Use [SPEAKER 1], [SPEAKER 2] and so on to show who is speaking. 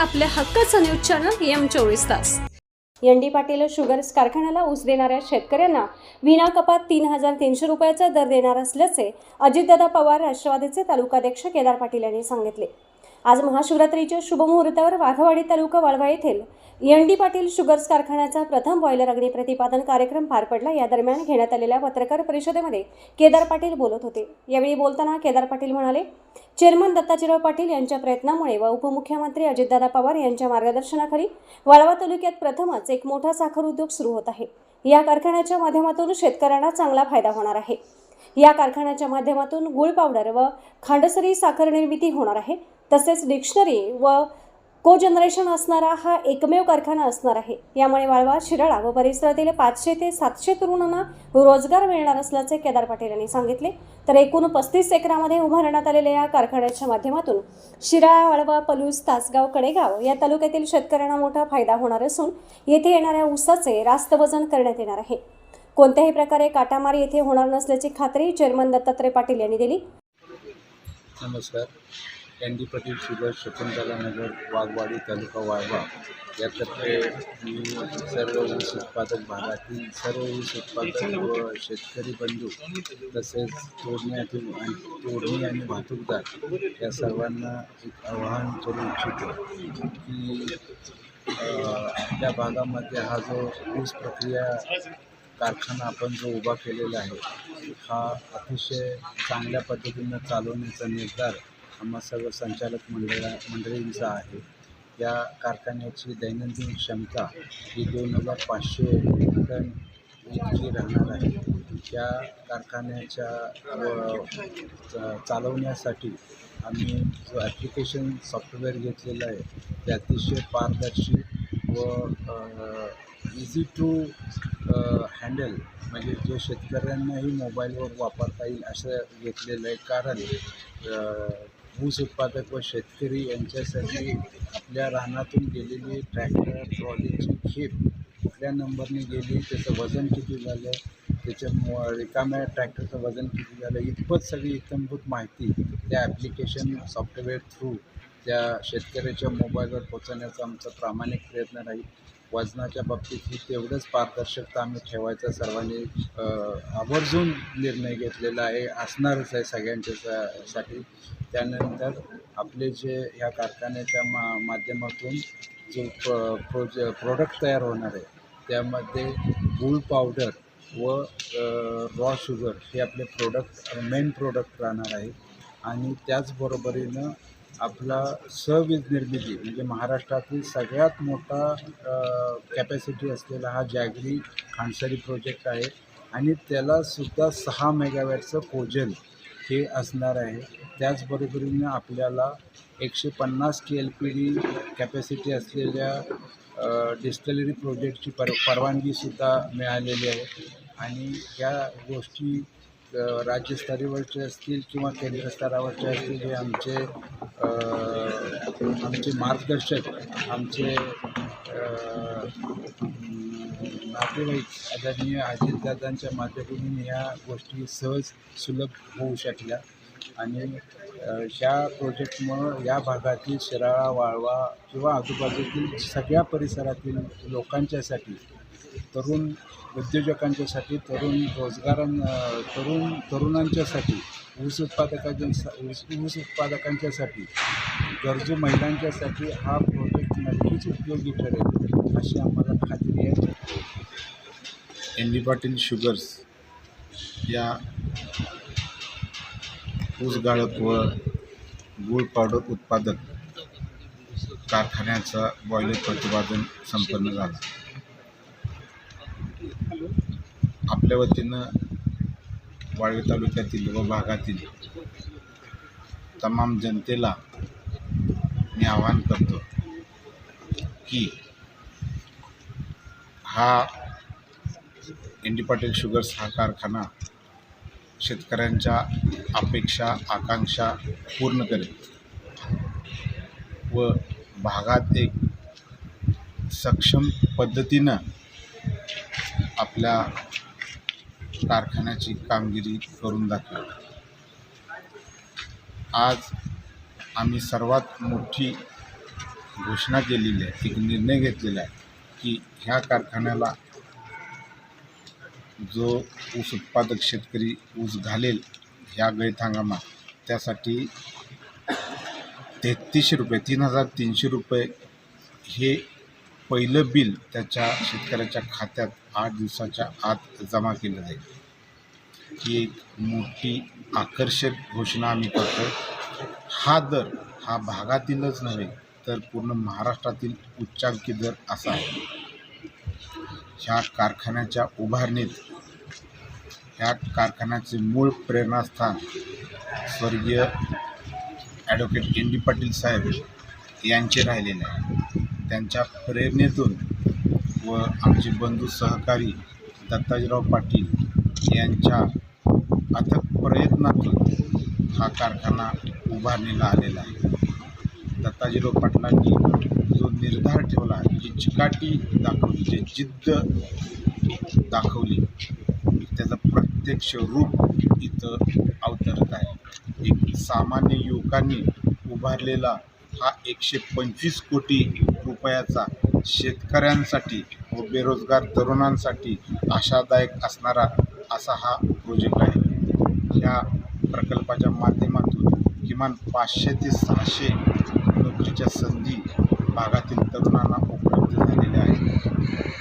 [SPEAKER 1] आपल्या हक्काचं news channel M चोवीस तास.
[SPEAKER 2] एन डी पाटील शुगर्स कारखान्याला ऊस देणाऱ्या शेतकऱ्यांना विना कपात तीन हजार तीनशे रुपयाचा दर देणार असल्याचे अजितदादा पवार राष्ट्रवादीचे तालुकाध्यक्ष केदार पाटील यांनी सांगितले. आज महाशिवरात्रीच्या शुभमुहूर्तावर वाघवाडी तालुका वाळवा येथील एन डी पाटील शुगर्स कारखान्याचा प्रथम बॉयलर अग्नी प्रतिपादन कार्यक्रम पार पडला. या दरम्यान घेण्यात आलेल्या पत्रकार परिषदेमध्ये केदार पाटील बोलत होते. यावेळी बोलताना केदार पाटील म्हणाले चेअरमन दत्ताजीराव पाटील यांच्या प्रयत्नामुळे व उपमुख्यमंत्री अजितदादा पवार यांच्या मार्गदर्शनाखाली वाळवा तालुक्यात प्रथमच एक मोठा साखर उद्योग सुरू होत आहे. या कारखान्याच्या माध्यमातून शेतकऱ्यांना चांगला फायदा होणार आहे. या कारखान्याच्या माध्यमातून गुळ पावडर व खांडसरी साखर निर्मिती होणार आहे. तसेच डिक्शनरी व को जनरेशन असणारा हा एकमेव कारखाना असणार आहे. यामुळे वाळवा शिराळा व परिसरातील पाचशे ते सातशे तरुणांना रोजगार मिळणार असल्याचे केदार पाटील यांनी सांगितले. तर एकूण पस्तीस एकरामध्ये उभारण्यात आलेल्या या कारखान्याच्या माध्यमातून शिराळा वाळवा पलूस तासगाव कडेगाव या तालुक्यातील शेतकऱ्यांना मोठा फायदा होणार असून येथे येणाऱ्या ऊसाचे रास्त वजन करण्यात येणार आहे. कोणत्याही प्रकारे काटामार येथे होणार नसल्याची खात्री चेअरमन दत्तात्रय पाटील यांनी दिली.
[SPEAKER 3] नमस्कार. एन डी पाटील शकुंतला नगर वाघवाडी तालुका वाळवा यातर्फे मी सर्व ऊस उत्पादक भागातील सर्व ऊस उत्पादक व शेतकरी बंधू तसेच तोडण्यातील आणि तोडणी आणि वाहतूकदार या सर्वांना एक आवाहन करू इच्छितो की आपल्या भागामध्ये हा जो ऊस प्रक्रिया कारखाना आपण जो उभा केलेला आहे हा अतिशय चांगल्या पद्धतीनं चालवण्याचा निर्धार आम्हा सर्व संचालक मंडळा मंडळींचा आहे. या कारखान्याची दैनंदिन क्षमता ही दोन हजार पाचशे टन इतकी राहणार आहे. या कारखान्याच्या चालवण्यासाठी आम्ही जो ॲप्लिकेशन सॉफ्टवेअर घेतलेलं आहे ते अतिशय पारदर्शी व इझी टू हँडल म्हणजे जे शेतकऱ्यांनाही मोबाईलवर वापरता येईल असं घेतलेलं आहे. कारण ऊस उत्पादक व शेतकरी यांच्यासाठी आपल्या रानातून गेलेली ट्रॅक्टर ट्रॉलीची खेप कुठल्या नंबरने गेली. त्याचं वजन किती झालं? त्याच्या रिकाम्या ट्रॅक्टरचं वजन किती झालं? इतपत सगळी इतंभूत माहिती त्या ॲप्लिकेशन सॉफ्टवेअर थ्रू त्या शेतकऱ्याच्या मोबाईलवर पोचवण्याचा आमचा प्रामाणिक प्रयत्न राहील. वजनाच्या बाबतीत ही तेवढंच पारदर्शकता आम्ही ठेवायचा सर्वांनी आवर्जून निर्णय घेतलेला आहे असणारच आहे सगळ्यांच्या सा- साठी. त्यानंतर आपले जे ह्या कारखान्याच्या मा माध्यमातून जो प प्रोज प्रोडक्ट तयार होणार आहे त्यामध्ये गूळ पावडर व रॉ शुगर हे आपले प्रोडक्ट मेन प्रोडक्ट राहणार आहे. आणि त्याचबरोबरीनं आपला सवीज निर्मिती म्हणजे महाराष्ट्रातील सगळ्यात मोठा कॅपॅसिटी असलेला हा जॅगरी खांडसरी प्रोजेक्ट आहे. आणि त्यालासुद्धा सहा मेगावॅटचं कोजल हे असणार आहे. त्याचबरोबरीनं आपल्याला एकशे पन्नास K L P D capacity असलेल्या डिस्टलरी प्रोजेक्टची पर परवानगीसुद्धा मिळालेली आहे. आणि या गोष्टी राज्यस्तरीवरचे असतील किंवा केंद्र स्तरावरचे असतील हे आमचे आमचे मार्गदर्शक आमचे नातेवाईक आदरणीय अजितदादांच्या माध्यमातून ह्या गोष्टी सहज सुलभ होऊ शकल्या. आणि ह्या प्रोजेक्टमुळं या भागातील शिराळा वाळवा किंवा आजूबाजूतील सगळ्या परिसरातील लोकांच्यासाठी तरुण उद्योजकांच्यासाठी तरुण रोजगारां तरुण तरुणांच्यासाठी ऊस उत्पादकांच्या ऊस ऊस उत्पादकांच्यासाठी गरजू महिलांच्यासाठी हा प्रोजेक्ट नक्कीच उपयोगी ठरेल अशी आम्हाला खात्री आहे.
[SPEAKER 4] एन डी पाटील शुगर्स या ऊस गाळप व गूळ पावडर उत्पादक कारखान्याचा बॉयलर प्रतिपादन संपन्न झाला. आपल्या वतीनं वाळवे तालुक्यातील व भागातील तमाम जनतेला मी आवाहन करतो की हा एन डी पाटील शुगर्स हा कारखाना शेतकऱ्यांच्या अपेक्षा आकांक्षा पूर्ण करेल. व भागात एक सक्षम पद्धतीनं आपल्या कारखान्याची कामगिरी करून दाखवेल. आज आम्ही सर्वात मोठी घोषणा केलेली आहे एक निर्णय घेतलेला आहे की ह्या कारखान्याला जो ऊस उत्पादक शेतकरी ऊस घालेल ह्या गळीत हंगामात त्यासाठी तेहतीसशे रुपये तीन हजार तीनशे रुपये हे पहिलं बिल त्याच्या शेतकऱ्याच्या खात्यात आठ दिवसाच्या आत जमा केलं जाईल. ही एक मोठी आकर्षक घोषणा आम्ही करतो हा दर हा भागातीलच नव्हे तर पूर्ण महाराष्ट्रातील उच्चांकी दर असा आहे. ह्या कारखान्याच्या उभारणीत ह्या कारखान्याचे मूळ प्रेरणास्थान स्वर्गीय advocate N D Patil saheb यांचे राहिलेले आहे. त्यांच्या प्रेरणेतून व आमचे बंधू सहकारी दत्ताजीराव पाटील यांच्या अथक प्रयत्नातून हा कारखाना उभारणीला आलेला आहे. दत्ताजीराव पाटलांनी जो निर्धार ठेवला जी चिकाटी दाखवली जी जिद्द दाखवली त्याचं प्रत्यक्ष रूप इथं अवतरत आहे. एक सामान्य युवकांनी उभारलेला हा एकशे पंचवीस कोटी रुपयाचा शेतकऱ्यांसाठी व बेरोजगार तरुणांसाठी आशादायक असणारा असा हा प्रोजेक्ट आहे. ह्या प्रकल्पाच्या माध्यमातून किमान पाचशे ते सहाशे नोकरीच्या संधी भागातील तरुणांना उपलब्ध झालेल्या आहेत.